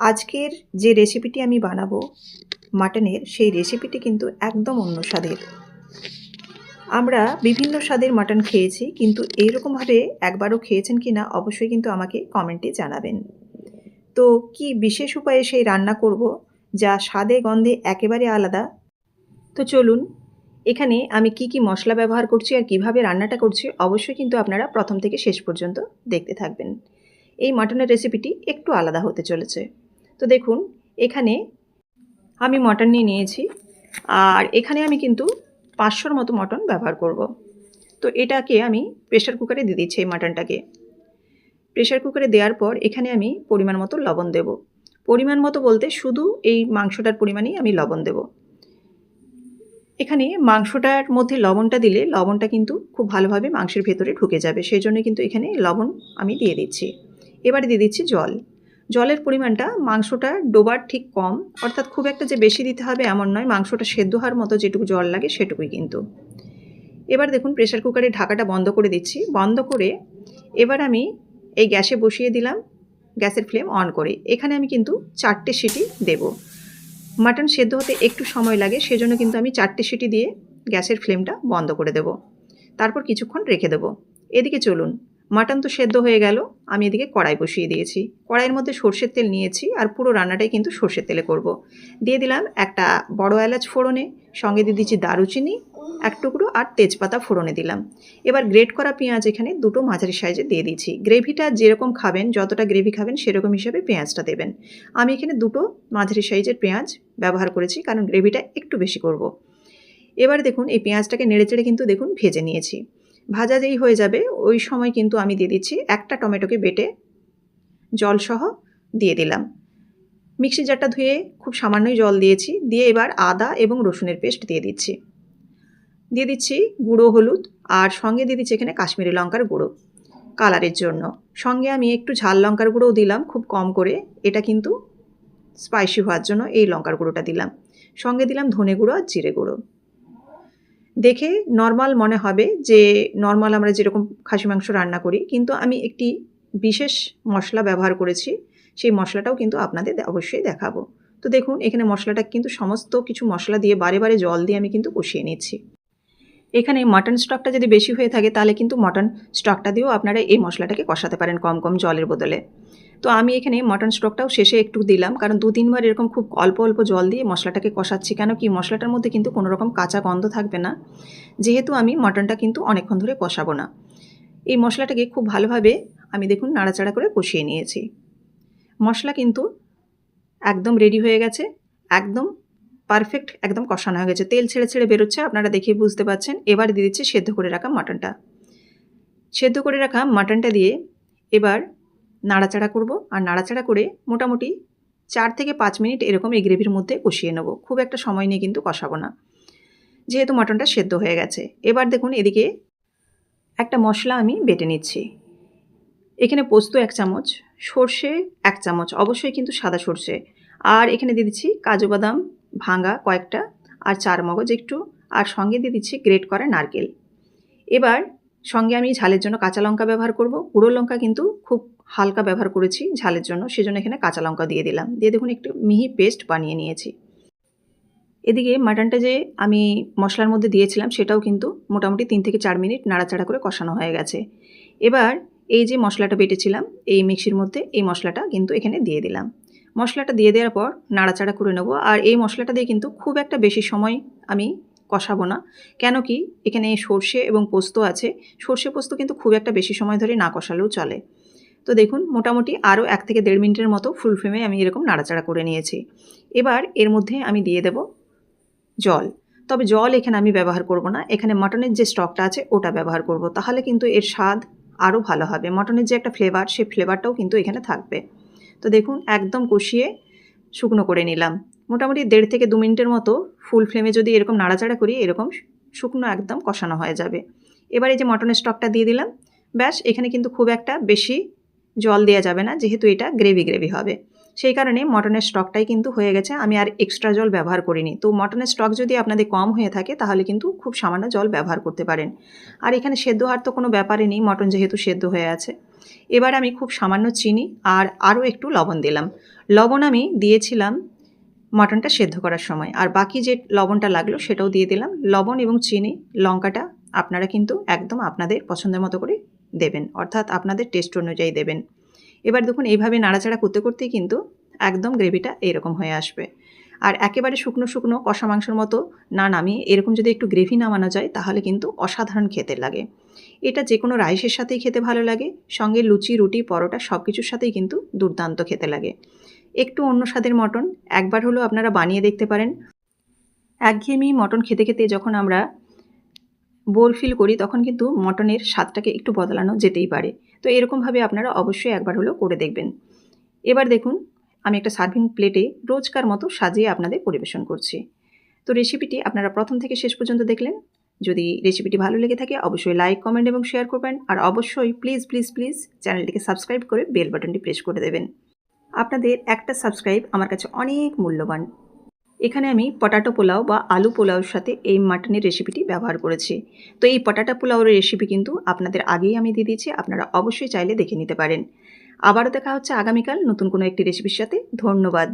আজকের যে রেসিপিটি আমি বানাবো মাটনের সেই রেসিপিটি কিন্তু একদম অন্য স্বাদের। আমরা বিভিন্ন স্বাদের মাটন খেয়েছি, কিন্তু এইরকমভাবে একবারও খেয়েছেন কি না অবশ্যই কিন্তু আমাকে কমেন্টে জানাবেন। তো কি বিশেষ উপায়ে সেই রান্না করব, যা স্বাদে গন্ধে একেবারে আলাদা? তো চলুন, এখানে আমি কি কি মশলা ব্যবহার করছি আর কীভাবে রান্নাটা করছি অবশ্যই কিন্তু আপনারা প্রথম থেকে শেষ পর্যন্ত দেখতে থাকবেন। এই মাটনের রেসিপিটি একটু আলাদা হতে চলেছে। তো দেখুন, এখানে আমি মটন নিয়ে নিয়েছি, আর এখানে আমি কিন্তু পাঁচশোর মতো মটন ব্যবহার করব। তো এটাকে আমি প্রেশার কুকারে দিয়ে দিচ্ছি এই মাটনটাকে। প্রেশার কুকারে দেওয়ার পর এখানে আমি পরিমাণ মতো লবণ দেব। পরিমাণ মতো বলতে শুধু এই মাংসটার পরিমাণেই আমি লবণ দেব। এখানে মাংসটার মধ্যে লবণটা দিলে লবণটা কিন্তু খুব ভালোভাবে মাংসের ভেতরে ঢুকে যাবে, সেই জন্য কিন্তু এখানে লবণ আমি দিয়ে দিচ্ছি। এবারে দিয়ে দিচ্ছি জল। জলের পরিমাণটা মাংসটা ডোবার ঠিক কম, অর্থাৎ খুব একটা যে বেশি দিতে হবে এমন নয়, মাংসটা সেদ্ধ হওয়ার মতো যেটুকু জল লাগে সেটুকুই কিন্তু। এবার দেখুন প্রেশার কুকারের ঢাকাটা বন্ধ করে দিচ্ছি। বন্ধ করে এবার আমি এই গ্যাসে বসিয়ে দিলাম, গ্যাসের ফ্লেম অন করে। এখানে আমি কিন্তু চারটে সিটি দেব। মাটন সেদ্ধ হতে একটু সময় লাগে, সেজন্য কিন্তু আমি চারটে সিটি দিয়ে গ্যাসের ফ্লেমটা বন্ধ করে দেব। তারপর কিছুক্ষণ রেখে দেব। এদিকে চলুন। মাটন তো সেদ্ধ হয়ে গেল, আমি এদিকে কড়াই বসিয়ে দিয়েছি। কড়াইয়ের মধ্যে সর্ষের তেল নিয়েছি আর পুরো রান্নাটাই কিন্তু সর্ষের তেলে করব। দিয়ে দিলাম একটা বড় এলাচ ফোড়নে, সঙ্গে দিয়ে দিচ্ছি দারুচিনি, এক টুকরো আর তেজপাতা ফোড়নে দিলাম। এবার গ্রেট করা পেঁয়াজ এখানে দুটো মাঝারি সাইজে দিয়ে দিয়েছি। গ্রেভিটা যেরকম খাবেন, যতটা গ্রেভি খাবেন সেরকম হিসাবে পেঁয়াজটা দেবেন। আমি এখানে দুটো মাঝারি সাইজের পেঁয়াজ ব্যবহার করেছি, কারণ গ্রেভিটা একটু বেশি করব। এবার দেখুন, এই পেঁয়াজটাকে নেড়েচেড়ে কিন্তু দেখুন ভেজে নিয়েছি। ভাজা যেই হয়ে যাবে, ওই সময় কিন্তু আমি দিয়ে দিচ্ছি একটা টমেটোকে বেটে জলসহ দিয়ে দিলাম। মিক্সি জারটা ধুয়ে খুব সামান্যই জল দিয়েছি, দিয়ে এবার আদা এবং রসুনের পেস্ট দিয়ে দিচ্ছি। দিয়ে দিচ্ছি গুঁড়ো হলুদ আর সঙ্গে দিয়ে দিচ্ছি এখানে কাশ্মীরি লঙ্কার গুঁড়ো কালারের জন্য। সঙ্গে আমি একটু ঝাল লঙ্কার গুঁড়োও দিলাম খুব কম করে, এটা কিন্তু স্পাইসি হওয়ার জন্য এই লঙ্কার গুঁড়োটা দিলাম। সঙ্গে দিলাম ধনে গুঁড়ো আর জিরে গুঁড়ো। দেখে নর্মাল মনে হবে যে নর্মাল আমরা যেরকম খাসি মাংস রান্না করি, কিন্তু আমি একটি বিশেষ মশলা ব্যবহার করেছি, সেই মশলাটাও কিন্তু আপনাদের অবশ্যই দেখাবো। তো দেখুন, এখানে মশলাটা কিন্তু সমস্ত কিছু মশলা দিয়ে বারে বারে জল দিয়ে আমি কিন্তু কষিয়ে নিচ্ছি। এখানে মাটন স্টকটা যদি বেশি হয়ে থাকে, তাহলে কিন্তু মটন স্টকটা দিয়েও আপনারা এই মশলাটাকে কষাতে পারেন কম কম জলের বদলে। তো আমি এখানে মটন স্টকটাও শেষে একটু দিলাম, কারণ দু তিনবার এরকম খুব অল্প অল্প জল দিয়ে মশলাটাকে কষাচ্ছি। কেন কি মশলাটার মধ্যে কিন্তু কোনো রকম কাঁচা গন্ধ থাকবে না। যেহেতু আমি মটনটা কিন্তু অনেকক্ষণ ধরে কষাবো না। এই মশলাটাকে খুব ভালোভাবে আমি দেখুন নাড়াচাড়া করে কষিয়ে নিয়েছি। মশলা কিন্তু একদম রেডি হয়ে গেছে, একদম পারফেক্ট একদম কষানো হয়ে গেছে। তেল ছেড়ে ছেড়ে বেরোচ্ছে, আপনারা দেখেই বুঝতে পারছেন এবার দিয়ে দিচ্ছি সেদ্ধ করে রাখা মাটনটা। সেদ্ধ করে রাখা মাটনটা দিয়ে এবার নাড়াচাড়া করব আর নাড়াচাড়া করে মোটামুটি চার থেকে পাঁচ মিনিট এরকম এই গ্রেভির মধ্যে কষিয়ে নেব। খুব একটা সময় নিয়ে কিন্তু কষাবো না। যেহেতু মাটনটা সেদ্ধ হয়ে গেছে, এবার দেখুন এদিকে একটা মশলা আমি বেটে নিচ্ছি। এখানে পোস্ত এক চামচ, সর্ষে এক চামচ, অবশ্যই কিন্তু সাদা সর্ষে। আর এখানে দিয়ে দিচ্ছি কাজু বাদাম ভাঙা কয়েকটা আর চার মগজ একটু, আর সঙ্গে দিয়ে দিচ্ছি গ্রেট করা নারকেল। এবার সঙ্গে আমি ঝালের জন্য কাঁচা লঙ্কা ব্যবহার করব। গুঁড়ো লঙ্কা কিন্তু খুব হালকা ব্যবহার করেছি ঝালের জন্য, সেজন্য এখানে কাঁচা লঙ্কা দিয়ে দিলাম। দিয়ে দেখুন একটু মিহি পেস্ট বানিয়ে নিয়েছি। এদিকে মাটনটা যে আমি মশলার মধ্যে দিয়েছিলাম, সেটাও কিন্তু মোটামুটি তিন থেকে চার মিনিট নাড়াচাড়া করে কষানো হয়ে গেছে। এবার এই যে মশলাটা বেটেছিলাম, এই মিক্সির মধ্যে এই মশলাটা কিন্তু এখানে দিয়ে দিলাম। মশলাটা দিয়ে দেওয়ার পর নাড়াচাড়া করে নেব। আর এই মশলাটা দিয়ে কিন্তু খুব একটা বেশি সময় আমি কষাবো না। কেন কি এখানে সর্ষে এবং পোস্ত আছে। সর্ষে পোস্ত কিন্তু খুব একটা বেশি সময় ধরে না কষালেও চলে। তো দেখুন, মোটামুটি আরও এক থেকে দেড় মিনিটের মতো ফুল ফ্লেমে আমি এরকম নাড়াচাড়া করে নিয়েছি। এবার এর মধ্যে আমি দিয়ে দেব জল। তবে জল এখানে আমি ব্যবহার করব না। এখানে মটনের যে স্টকটা আছে ওটা ব্যবহার করব। তাহলে কিন্তু এর স্বাদ আরও ভালো হবে। মটনের যে একটা ফ্লেভার সেই ফ্লেভারটাও কিন্তু এখানে থাকবে। তো দেখুন, একদম কষিয়ে শুকনো করে নিলাম। মোটামুটি দেড় থেকে দু মিনিটের মতো ফুল ফ্লেমে যদি এরকম নাড়াচাড়া করি, এরকম শুকনো একদম কষানো হয়ে যাবে। এবার এই যে মটনের স্টকটা দিয়ে দিলাম, ব্যাস, এখানে কিন্তু খুব একটা বেশি জল দেওয়া যাবে না, যেহেতু এটা গ্রেভি গ্রেভি হবে। সেই কারণে মটনের স্টকটাই কিন্তু হয়ে গেছে, আমি আর এক্সট্রা জল ব্যবহার করিনি। তো মটনের স্টক যদি আপনাদের কম হয়ে থাকে, তাহলে কিন্তু খুব সামান্য জল ব্যবহার করতে পারেন। আর এখানে সেদ্ধ হওয়ার তো কোনো ব্যাপারই নেই, মটন যেহেতু সেদ্ধ হয়ে আছে। এবার আমি খুব সামান্য চিনি আর আরও একটু লবণ দিলাম। লবণ আমি দিয়েছিলাম মাটনটা সেদ্ধ করার সময় আর বাকি যে লবণটা লাগল সেটাও দিয়ে দিলাম। লবণ এবং চিনি, লঙ্কাটা আপনারা কিন্তু একদম আপনাদের পছন্দের মতো করে দেবেন। অর্থাৎ আপনাদের টেস্ট অনুযায়ী দেবেন। এবার দেখুন, এইভাবে নাড়াচাড়া করতে, করতেই কিন্তু একদম গ্রেভিটা এরকম হয়ে আসবে। আর একেবারে শুকনো শুকনো কষা মাংসের মতো না নামিয়ে এরকম যদি একটু গ্রেভি নামানো যায়, তাহলে কিন্তু অসাধারণ খেতে লাগে। এটা যে কোনো রাইসের সাথেই খেতে ভালো লাগে, সঙ্গে লুচি, রুটি, পরোটা সব কিছুর সাথেই কিন্তু দুর্দান্ত খেতে লাগে। একটু অন্য স্বাদের মটন, একবার হলেও আপনারা বানিয়ে দেখতে পারেন। একঘেয়েমি মটন খেতে খেতে যখন আমরা বোর ফিল করি, তখন কিন্তু মটনের স্বাদটাকে একটু বদলানো যেতেই পারে। তো এরকমভাবে আপনারা অবশ্যই একবার হলেও করে দেখবেন। এবার দেখুন আমি একটা সার্ভিং প্লেটে রোজকার মতো সাজিয়ে আপনাদের পরিবেশন করছি। তো রেসিপিটি আপনারা প্রথম থেকে শেষ পর্যন্ত দেখলেন। যদি রেসিপিটি ভালো লেগে থাকে, অবশ্যই লাইক কমেন্ট এবং শেয়ার করবেন। আর অবশ্যই প্লিজ প্লিজ প্লিজ চ্যানেলটিকে সাবস্ক্রাইব করে বেল বাটনটি প্রেস করে দেবেন। আপনাদের একটা সাবস্ক্রাইব আমার কাছে অনেক মূল্যবান। এখানে আমি পটাটো পোলাও বা আলু পোলাওর সাথে এই মাটনের রেসিপিটি ব্যবহার করেছি। তো এই পটাটা পোলাওর রেসিপি কিন্তু আপনাদের আগেই আমি দিয়ে দিয়েছি। আপনারা অবশ্যই চাইলে দেখে নিতে পারেন। আবারও দেখা হচ্ছে আগামীকাল নতুন কোনো একটি রেসিপির সাথে। ধন্যবাদ।